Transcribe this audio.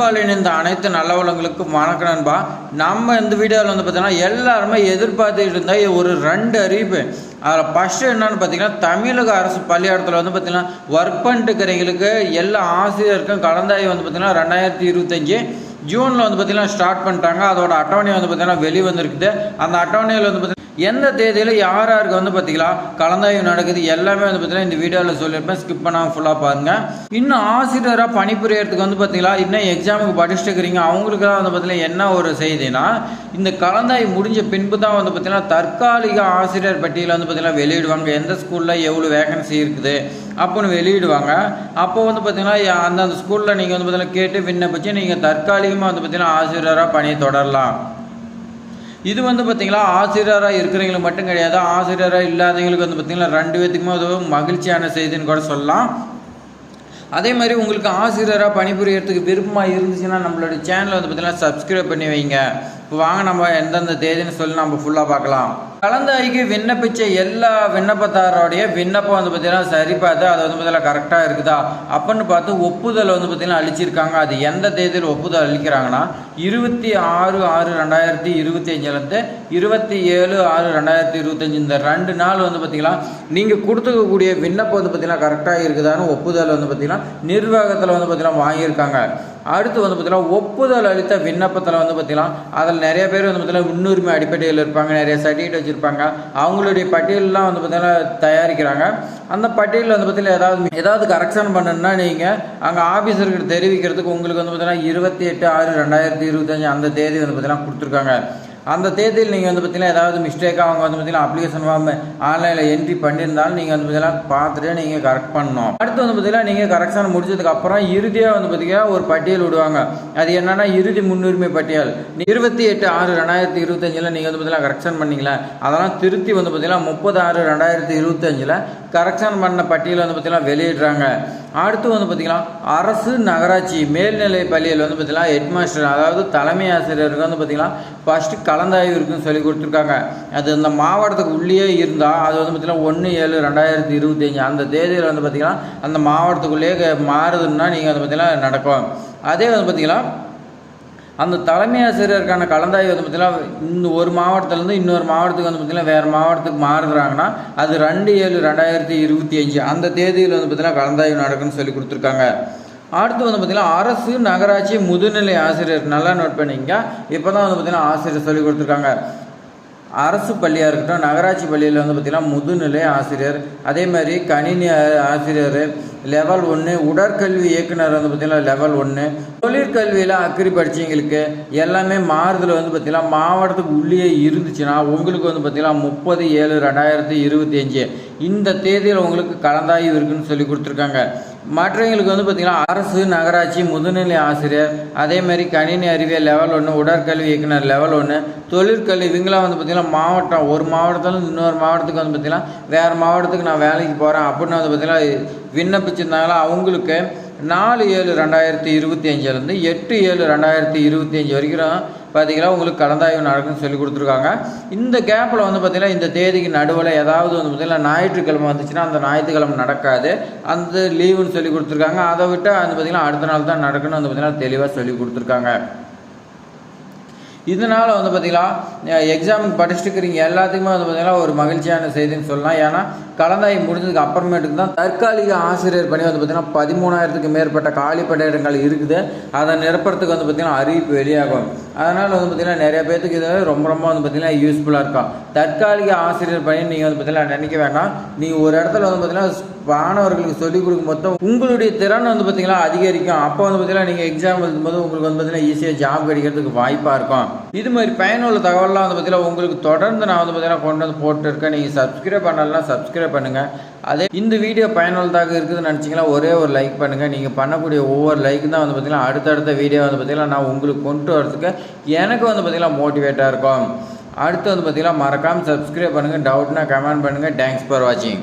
அன்பால் இணைந்த அனைத்து நல்லவளங்களுக்கும் வணக்கம் நண்பா. நம்ம இந்த வீடியோவில் வந்து பார்த்தீங்கன்னா எல்லாருமே எதிர்பார்த்துட்டு இருந்தால் ஒரு ரெண்டு அறிவிப்பு. அதில் ஃபஸ்ட்டு என்னன்னு பார்த்தீங்கன்னா தமிழக அரசு பள்ளிக்கூடத்தில் வந்து பார்த்திங்கன்னா ஒர்க் பண்ணிட்டு இருக்கிறவங்களுக்கு எல்லா ஆசிரியருக்கும் கலந்தாய் வந்து பார்த்திங்கன்னா ரெண்டாயிரத்தி இருபத்தஞ்சி. ஜூனில் வந்து பார்த்திங்கன்னா ஸ்டார்ட் பண்ணிட்டாங்க. அதோட அட்டவணை வந்து பார்த்திங்கன்னா வெளி வந்திருக்குது அந்த அட்டவணையில் வந்து பார்த்தீங்கன்னா எந்த தேதியில் யார் யாருக்கு வந்து பார்த்தீங்களா கலந்தாய்வு நடக்குது எல்லாமே வந்து பார்த்தீங்கன்னா இந்த வீடியோவில் சொல்லியிருப்பேன். ஸ்கிப் பண்ணாமல் ஃபுல்லாக பாருங்கள் இன்னும் ஆசிரியராக பணிபுரியறதுக்கு வந்து பார்த்தீங்களா இன்னும் எக்ஸாமுக்கு படிச்சுட்டு இருக்கிறீங்க அவங்களுக்குலாம் வந்து பார்த்தீங்கன்னா என்ன ஒரு செய்தினா இந்த கலந்தாய்வு முடிஞ்ச பின்பு தான் வந்து பார்த்தீங்கன்னா தற்காலிக ஆசிரியர் பட்டியலை வந்து பார்த்தீங்கன்னா வெளியிடுவாங்க. எந்த ஸ்கூலில் எவ்வளோ வேகன்சி இருக்குது அப்போன்னு வெளியிடுவாங்க. அப்போ வந்து பார்த்தீங்கன்னா அந்தந்த ஸ்கூலில் நீங்கள் வந்து பார்த்தீங்கன்னா கேட்டு விண்ணப்பிச்சு நீங்கள் தற்காலிகமாக வந்து பார்த்தீங்கன்னா ஆசிரியராக பணியை தொடரலாம். இது வந்து பார்த்திங்களா ஆசிரியராக இருக்கிறவங்களுக்கு மட்டும் கிடையாது. ஆசிரியராக இல்லாதவங்களுக்கு வந்து பார்த்திங்கனா ரெண்டு பேத்துக்குமே அது மகிழ்ச்சியான செய்தின்னு கூட சொல்லலாம். அதே மாதிரி உங்களுக்கு ஆசிரியராக பணிபுரியறதுக்கு விருப்பமாக இருந்துச்சுன்னா நம்மளுடைய சேனலை வந்து பார்த்திங்கன்னா சப்ஸ்கிரைப் பண்ணி வைங்க. இப்போ வாங்க நம்ம எந்தெந்த தேதின்னு சொல்லி நம்ம ஃபுல்லாக பார்க்கலாம். கலந்தாய்க்கு விண்ணப்பிச்ச எல்லா விண்ணப்பதாரோடைய விண்ணப்பம் வந்து பார்த்தீங்கன்னா சரி பார்த்து அது வந்து பார்த்தீங்கன்னா கரெக்டாக இருக்குதா? அப்படின்னு பார்த்து ஒப்புதல் வந்து பார்த்தீங்கன்னா அழிச்சிருக்காங்க அது எந்த தேதியில் ஒப்புதல் அளிக்கிறாங்கன்னா இருபத்தி ஆறு ஆறு ரெண்டாயிரத்தி இருபத்தி அஞ்சுலேருந்து இருபத்தி ஏழு ஆறு ரெண்டாயிரத்தி இருபத்தஞ்சி இந்த ரெண்டு நாள் வந்து பார்த்தீங்கன்னா நீங்கள் கொடுத்துக்கக்கூடிய விண்ணப்பம் வந்து பார்த்தீங்கன்னா கரெக்டாக இருக்குதான்னு ஒப்புதல் வந்து பார்த்தீங்கன்னா நிர்வாகத்தில் வந்து பார்த்தீங்கன்னா வாங்கியிருக்காங்க. அடுத்து வந்து பார்த்தீங்கன்னா ஒப்புதல் அளித்த விண்ணப்பத்தில் வந்து பார்த்தீங்கன்னா அதில் நிறைய பேர் வந்து பார்த்தீங்கன்னா முன்னுரிமை அடிப்படையில் இருப்பாங்க நிறைய சர்டிஃபிகேட் வச்சுருப்பாங்க. அவங்களுடைய பட்டியலெலாம் வந்து பார்த்தீங்கன்னா தயாரிக்கிறாங்க. அந்த பட்டியலில் வந்து பார்த்தீங்கன்னா ஏதாவது ஏதாவது கரெக்ஷன் பண்ணணும்னா நீங்கள் அங்கே ஆஃபீஸருக்கு தெரிவிக்கிறதுக்கு உங்களுக்கு வந்து பார்த்தீங்கன்னா இருபத்தி எட்டு ஆறு ரெண்டாயிரத்தி இருபத்தஞ்சி அந்த தேதி வந்து பார்த்தீங்கன்னா கொடுத்துருக்காங்க. அந்த தேதியில் நீங்கள் வந்து பார்த்தீங்கன்னா ஏதாவது மிஸ்டேக்காக அவங்க வந்து பார்த்தீங்கன்னா அப்ளிகேஷன் ஃபார்ம் ஆன்லைனில் என்ட்ரி பண்ணியிருந்தாலும் நீங்கள் வந்து பார்த்தீங்கன்னா பார்த்துட்டு நீங்கள் கரெக்ட் பண்ணணும். அடுத்து வந்து பார்த்தீங்கன்னா நீங்கள் கரெக்ஷன் முடிச்சதுக்கு அப்புறம் இறுதியாக வந்து பார்த்தீங்கன்னா ஒரு பட்டியல் விடுவாங்க. அது என்னன்னா இறுதி முன்னுரிமை பட்டியல். இருபத்தி எட்டு ஆறு ரெண்டாயிரத்தி இருபத்தஞ்சில் நீங்கள் வந்து பார்த்தீங்கன்னா கரெக்ஷன் பண்ணீங்களேன் அதெல்லாம் திருத்தி வந்து பார்த்தீங்கன்னா முப்பது ஆறு ரெண்டாயிரத்தி இருபத்தஞ்சில் கரெக்ஷன் பண்ண பட்டியல் வந்து பார்த்தீங்கன்னா வெளியிடுறாங்க. அடுத்து வந்து பார்த்தீங்கன்னா அரசு நகராட்சி மேல்நிலை பள்ளியில் வந்து பார்த்திங்கன்னா ஹெட் மாஸ்டர் அதாவது தலைமை ஆசிரியருக்கு வந்து பார்த்திங்கன்னா ஃபஸ்ட்டு கலந்தாய்வு இருக்குன்னு சொல்லி கொடுத்துருக்காங்க. அது இந்த மாவட்டத்துக்கு உள்ளேயே இருந்தால் அது வந்து பார்த்திங்கன்னா ஒன்று ஏழு ரெண்டாயிரத்தி இருபத்தஞ்சி அந்த தேதியில் வந்து பார்த்திங்கன்னா அந்த மாவட்டத்துக்குள்ளேயே மாறுதுன்னா நீங்கள் வந்து பார்த்திங்கன்னா நடக்கும். அதே வந்து பார்த்தீங்கன்னா அந்த தலைமை ஆசிரியருக்கான கலந்தாய்வு வந்து பார்த்தீங்கன்னா இந்த ஒரு மாவட்டத்துலேருந்து இன்னொரு மாவட்டத்துக்கு வந்து பார்த்தீங்கன்னா வேறு மாவட்டத்துக்கு மாறுறாங்கன்னா அது ரெண்டு ஏழு ரெண்டாயிரத்தி இருபத்தி அஞ்சு அந்த தேதியில் வந்து பார்த்தீங்கன்னா கலந்தாய்வு நடக்குன்னு சொல்லி கொடுத்துருக்காங்க. அடுத்து வந்து பார்த்திங்கன்னா அரசு நகராட்சி முதுநிலை ஆசிரியர் நல்லா நோட் பண்ணிங்க இப்போ தான் வந்து பார்த்திங்கன்னா ஆசிரியர் சொல்லி கொடுத்துருக்காங்க. அரசு பள்ளியாக இருக்கட்டும் நகராட்சி பள்ளியில் வந்து பார்த்திங்கன்னா முதுநிலை ஆசிரியர் அதே மாதிரி கணினி ஆசிரியர் லெவல் ஒன்று உடற்கல்வி இயக்குனர் வந்து பார்த்திங்கன்னா லெவல் ஒன்று தொழிற்கல்வியில் அக்கறி படித்தவங்களுக்கு எல்லாமே மாறுதல் வந்து பார்த்திங்கன்னா மாவட்டத்துக்கு உள்ளே இருந்துச்சுன்னா உங்களுக்கு வந்து பார்த்திங்கன்னா முப்பது ஏழு ரெண்டாயிரத்தி இருபத்தி அஞ்சு. இந்த தேதியில் உங்களுக்கு கலந்தாய்வு இருக்குன்னு சொல்லி கொடுத்துருக்காங்க. மற்றவங்களுக்கு வந்து பார்த்திங்கன்னா அரசு நகராட்சி முதுநிலை ஆசிரியர் அதே மாதிரி கணினி அறிவியல் லெவல் ஒன்று உடற்கல்வி இயக்குனர் லெவல் ஒன்று தொழிற்கல்வி இவங்களாம் வந்து பார்த்திங்கன்னா மாவட்டம் ஒரு மாவட்டத்தில் இன்னொரு மாவட்டத்துக்கு வந்து பார்த்திங்கன்னா வேறு மாவட்டத்துக்கு நான் வேலைக்கு போகிறேன் அப்படின்னு வந்து பார்த்திங்கன்னா விண்ணப்பிச்சிருந்தாங்களா? அவங்களுக்கு நாலு ஏழு ரெண்டாயிரத்தி இருபத்தி அஞ்சுலேருந்து எட்டு ஏழு ரெண்டாயிரத்தி இருபத்தி அஞ்சு வரைக்கும் பார்த்தீங்கன்னா உங்களுக்கு கலந்தாய்வு நடக்குன்னு சொல்லி கொடுத்துருக்காங்க. இந்த கேப்பில் வந்து பார்த்திங்கன்னா இந்த தேதிக்கு நடுவில் ஏதாவது வந்து பார்த்திங்கன்னா ஞாயிற்றுக்கிழமை வந்துச்சுன்னா அந்த ஞாயிற்றுக்கிழமை நடக்காது. அந்த லீவுன்னு சொல்லி கொடுத்துருக்காங்க. அதை விட்டு வந்து பார்த்திங்கன்னா அடுத்த நாள் தான் நடக்குன்னு வந்து பார்த்திங்கன்னா தெளிவாக சொல்லி கொடுத்துருக்காங்க. இதனால் வந்து பார்த்திங்கன்னா எக்ஸாமுக்கு படிச்சுட்டு இருக்கிறீங்க எல்லாத்துக்குமே வந்து பார்த்திங்கன்னா ஒரு மகிழ்ச்சியான செய்தின்னு சொல்லலாம். ஏன்னா கலந்தாய் முடிஞ்சதுக்கு அப்புறமேட்டுக்கு தான் தற்காலிக ஆசிரியர் பணி வந்து பார்த்திங்கன்னா பதிமூணாயிரத்துக்கு மேற்பட்ட காலி பணியிடங்கள் இருக்குது. அதை நிரப்புறதுக்கு வந்து பார்த்திங்கன்னா அறிவிப்பு வெளியாகும். அதனால் வந்து பார்த்திங்கன்னா நிறைய பேர்த்துக்கு இது ரொம்ப ரொம்ப வந்து பார்த்திங்கன்னா யூஸ்ஃபுல்லாக இருக்கும் தற்காலிக ஆசிரியர் பணி நீங்கள் வந்து பார்த்திங்கன்னா நினைக்க வேண்டாம். நீங்கள் ஒரு இடத்துல வந்து பார்த்திங்கன்னா மாணவர்களுக்கு சொல்லிக் கொடுக்கும் மொத்தம் உங்களுடைய திறன் வந்து பார்த்திங்கன்னா அதிகரிக்கும். அப்போ வந்து பார்த்தீங்கன்னா நீங்கள் எக்ஸாம் எழுதும்போது உங்களுக்கு வந்து பார்த்திங்கன்னா ஈஸியாக ஜாப் கிடைக்கிறதுக்கு வாய்ப்பாக இருக்கும். இது மாதிரி பயனுள்ள தகவலாம் வந்து பார்த்தீங்கன்னா உங்களுக்கு தொடர்ந்து நான் வந்து பார்த்திங்கன்னா கொண்டு வந்து போட்டுருக்கேன். நீங்கள் சப்ஸ்கிரைப் பண்ணலாம் சப்ஸ்கிரைப் பண்ணுங்கள் அதே இந்த வீடியோ பயனுள்ளதாக இருக்குதுன்னு நினச்சிங்கன்னா ஒரே ஒரு லைக் பண்ணுங்கள் நீங்கள் பண்ணக்கூடிய ஒவ்வொரு லைக் தான் வந்து பார்த்திங்கன்னா அடுத்தடுத்த வீடியோ வந்து பார்த்திங்கன்னா நான் உங்களுக்கு கொண்டு வரதுக்கு எனக்கு வந்து பார்த்திங்கன்னா மோட்டிவேட்டாக இருக்கும். அடுத்து வந்து பார்த்திங்கன்னா மறக்காமல் சப்ஸ்கிரைப் பண்ணுங்கள் டவுட்னா கமெண்ட் பண்ணுங்கள் தேங்க்ஸ் ஃபார் வாட்சிங்